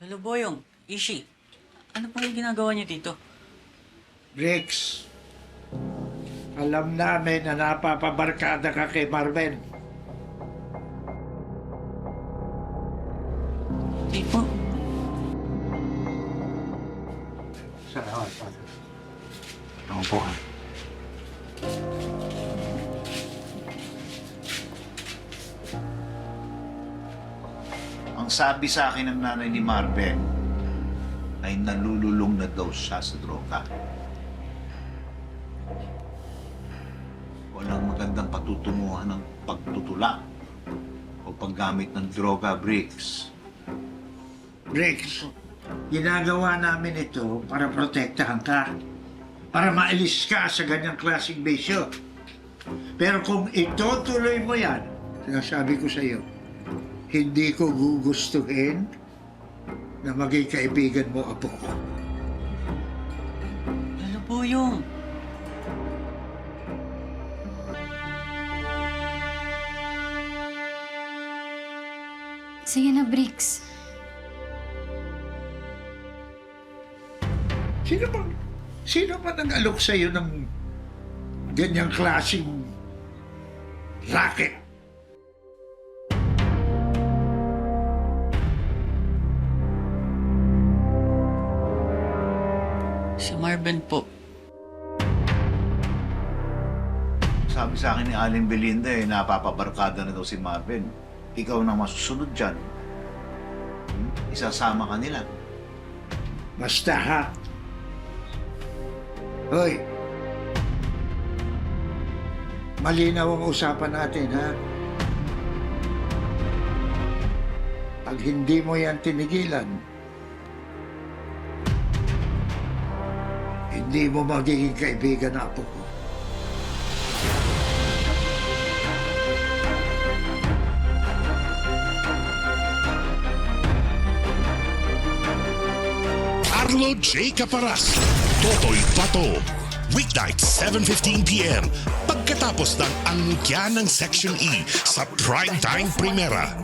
Lolo Boyong, Ishi, ano po yung ginagawa niyo dito? Rex, alam namin na napapabarkada ka kay Marvin. Di po. Salamat, Father. Ako po. Sabi sa akin ng nanay ni Marvin ay nalululong na daw siya sa droga. Walang magandang patutunguhan ng pagtutula o paggamit ng droga bricks. Rex, ginagawa namin ito para protektahan ka. Para maalis ka sa ganyang klaseng bisyo. Pero kung itutuloy mo yan, sinasabi ko sa iyo, hindi ko gugustuhin na maging kaibigan mo apo ko. Lolo Boyong. Sige na, Bricks. Sino bang, sino ba nag-alok sa iyo ng ganyang klaseng racket? Si Marvin po. Sabi sa akin ni Aling Belinda eh, napapabarkada na daw si Marvin. Ikaw na masusunod dyan. Hmm? Isasama ka nila. Basta ha. Hoy. Malinaw ang usapan natin, ha? Pag hindi mo yan tinigilan, hindi mo magiging kaibigan na apo ko. Arlo J. Caparas, Totoy Pato. Weeknight, 7.15pm. Pagkatapos ng angkya ng Section E sa Primetime Primera.